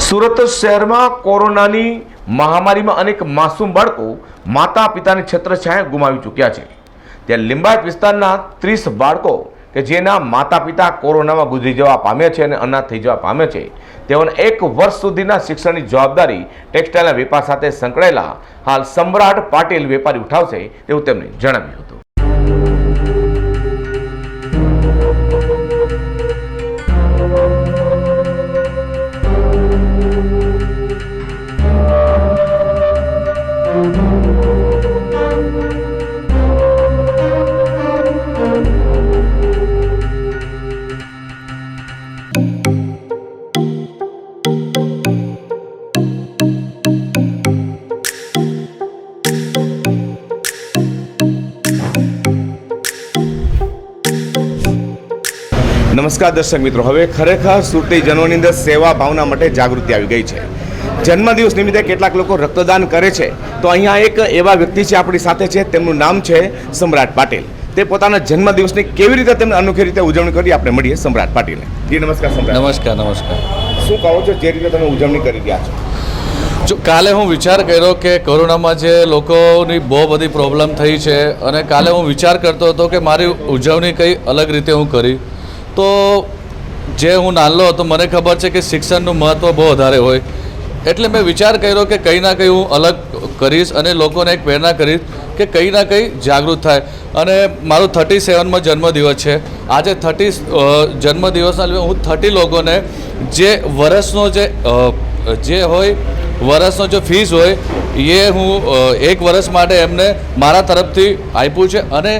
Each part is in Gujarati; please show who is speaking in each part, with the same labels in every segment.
Speaker 1: સુરત શહેરમાં કોરોનાની મહામારીમાં અનેક માસૂમ બાળકો માતા પિતાની છત્રછાયા ગુમાવી ચૂક્યા છે. ત્યાં લિંબાયત વિસ્તારના ત્રીસ બાળકો કે જેના માતા પિતા કોરોનામાં ગુજરી જવા પામ્યા છે અને અનાથ થઈ જવા પામ્યા છે, તેઓને એક વર્ષ સુધીના શિક્ષણની જવાબદારી ટેક્સટાઇલના વેપાર સાથે સંકળાયેલા હાલ સમ્રાટ પાટીલ વેપારી ઉઠાવશે તેવું તેમણે જણાવ્યું હતું. નમસ્કાર દર્શક મિત્રો હવે ખરેખર સુરતીજનોની અંદર સેવા ભાવના માટે જાગૃતિ આવી ગઈ છે. જન્મદિવસ નિમિત્તે કેટલાક લોકો રક્તદાન કરે છે. તો અહીંયા એક એવા વ્યક્તિ છે આપણી સાથે છે તેમનું નામ છે સમ્રાટ પાટીલ. તે પોતાના જન્મદિવસની કેવી રીતે તેમને અનોખી રીતે ઉજવણી કરી આપણે મળીએ સમ્રાટ પાટીલને. જી નમસ્કાર સમ્રાટ.
Speaker 2: નમસ્કાર નમસ્કાર.
Speaker 1: શું કહો છો જે રીતે તમે ઉજવણી કરી રહ્યા છો?
Speaker 2: જો કાલે હું વિચાર કર્યો કે કોરોનામાં જે લોકોની બહુ બધી પ્રોબ્લેમ થઈ છે અને કાલે હું વિચાર કરતો હતો કે મારી ઉજવણી કઈ અલગ રીતે હું કરી. તો જે હું નાનલો હતો, મને ખબર છે કે શિક્ષણનું મહત્ત્વ બહુ વધારે હોય. એટલે મેં વિચાર કર્યો કે કંઈ ના કંઈ હું અલગ કરીશ અને લોકોને એક પ્રેરણા કરીશ કે કંઈ ના કંઈ જાગૃત થાય. અને મારું થર્ટી સેવનમાં જન્મદિવસ છે. આજે થર્ટી જન્મદિવસના લીધે હું થર્ટી લોકોને જે વર્ષનો જે જે હોય વર્ષનો જે ફીસ હોય, એ હું એક વર્ષ માટે એમને મારા તરફથી આપ્યું છે. અને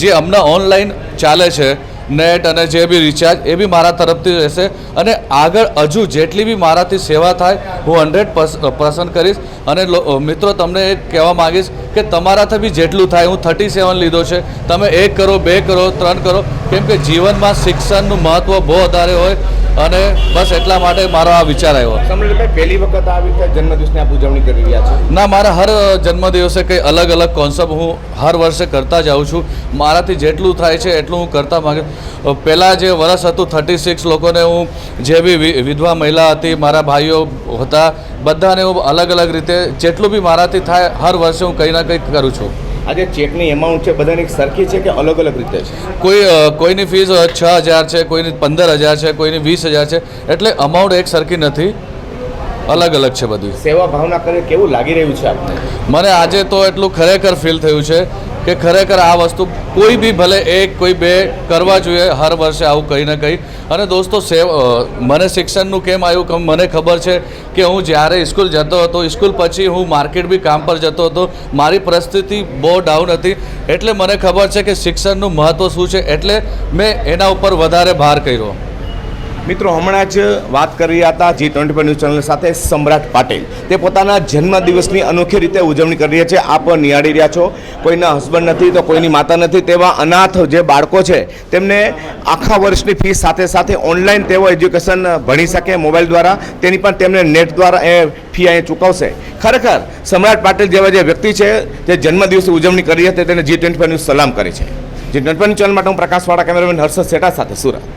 Speaker 2: જે હમણાં ઓનલાઈન ચાલે છે નેટ અને જે બી રિચાર્જ એ બી મારા તરફથી રહેશે. અને આગળ હજુ જેટલી બી મારાથી સેવા થાય, હું હંડ્રેડ પસંદ કરીશ. અને મિત્રો, તમને એ કહેવા માગીશ કે તમારાથી બી જેટલું થાય, હું થર્ટી સેવન લીધો છે. તમે એક કરો, બે કરો, ત્રણ કરો. કેમ કે જીવનમાં શિક્ષણનું મહત્ત્વ બહુ વધારે હોય. અને બસ એટલા માટે મારો આ વિચાર આવ્યો.
Speaker 1: પહેલી વખત આવી રીતે જન્મદિવસની આપ ઉજવણી કરી રહ્યા છો?
Speaker 2: ના મારા હર જન્મદિવસે કંઈ અલગ અલગ કોન્સેપ્ટ હું હર વર્ષે કરતા જાઉં છું. મારાથી જેટલું થાય છે એટલું હું કરતા માગે પહેલાં જે વર્ષ હતું થર્ટી સિક્સ લોકોને હું જે બી વિ- વિધવા મહિલા હતી મારા ભાઈઓ હતા બધાને હું અલગ અલગ રીતે જેટલું બી મારાથી થાય હર વર્ષે હું કંઈ ના કંઈક કરું છું.
Speaker 1: આજે ચેકની એમાઉન્ટ છે, બધાની સરખી છે કે અલગ અલગ રીતે છે?
Speaker 2: કોઈ કોઈની ફીસ છ હજાર છે, કોઈની પંદર હજાર છે, કોઈની વીસ હજાર છે, એટલે અમાઉન્ટ એક સરખી નથી. અલગ અલગ છે બધી.
Speaker 1: સેવા ભાવના કરે કેવું લાગી રહ્યું છે આપને?
Speaker 2: મને આજે તો એટલું ખરેખર ફીલ થયું છે કે ખરેખર આ વસ્તુ કોઈ બી ભલે એક કોઈ બે કરવા જોઈએ હર વર્ષે આવું કંઈ ને કંઈ. અને દોસ્તો સેવ મને શિક્ષણનું કેમ આવ્યું કે મને ખબર છે કે હું જ્યારે સ્કૂલ જતો હતો સ્કૂલ પછી હું માર્કેટ બી કામ પર જતો હતો મારી પરિસ્થિતિ બહુ ડાઉન હતી. એટલે મને ખબર છે કે શિક્ષણનું મહત્ત્વ શું છે? એટલે મેં એના ઉપર વધારે ભાર કર્યો.
Speaker 1: મિત્રો, હમણાં જ વાત કરી રહ્યા હતા જી ટ્વેન્ટી ન્યૂઝ ચેનલ સાથે સમ્રાટ પાટીલ. તે પોતાના જન્મદિવસની અનોખી રીતે ઉજવણી કરી રહ્યા છે. આપ નિહાળી રહ્યા છો. કોઈના હસબન્ડ નથી તો કોઈની માતા નથી. તેવા અનાથ જે બાળકો છે, તેમને આખા વર્ષની ફીસ સાથે સાથે ઓનલાઈન તેઓ એજ્યુકેશન ભણી શકે મોબાઈલ દ્વારા. તેની પણ તેમને નેટ દ્વારા એ ફી અહીંયા ચૂકવશે. ખરેખર, સમ્રાટ પાટીલ જેવા જે વ્યક્તિ છે જે જન્મદિવસની ઉજવણી કરી હતી. તેને જી ટ્વેન્ટી ન્યૂઝ સલામ કરી છે. જી ટ્વેન્ટી ફોર ચેનલ માટે હું પ્રકાશવાળા કેમેરામેન હર્ષદ સેટા સાથે સુરત.